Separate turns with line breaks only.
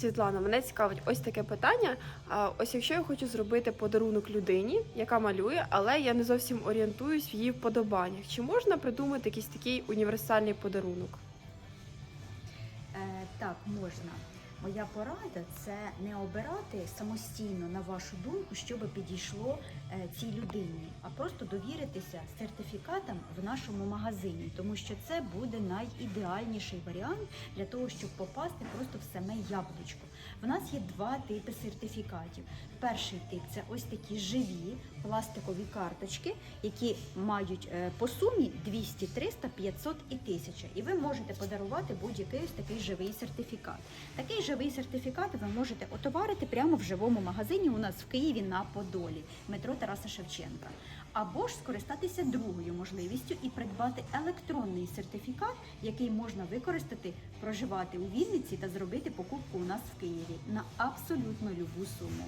Світлана, мене цікавить ось таке питання. Ось якщо я хочу зробити подарунок людині, яка малює, але я не зовсім орієнтуюсь в її вподобаннях. Чи можна придумати якийсь такий універсальний подарунок?
Е, так, можна. Моя порада це не обирати самостійно на вашу думку, що би підійшло е, цій людині, а просто довіритися сертифікатам в нашому магазині, тому що це буде найідеальніший варіант для того, щоб попасти просто в саме яблучко. В нас є два типи сертифікатів. Перший тип це ось такі живі пластикові карточки, які мають е, по сумі 200, 300, 500 і 1000. І ви можете подарувати будь-який ось такий живий сертифікат. Такий живий сертифікат ви можете отоварити прямо в живому магазині у нас в Києві на Подолі, метро Тараса Шевченка. Або ж скористатися другою можливістю і придбати електронний сертифікат, який можна використати, проживати у Вінниці та зробити покупку у нас в Києві на абсолютно любу суму.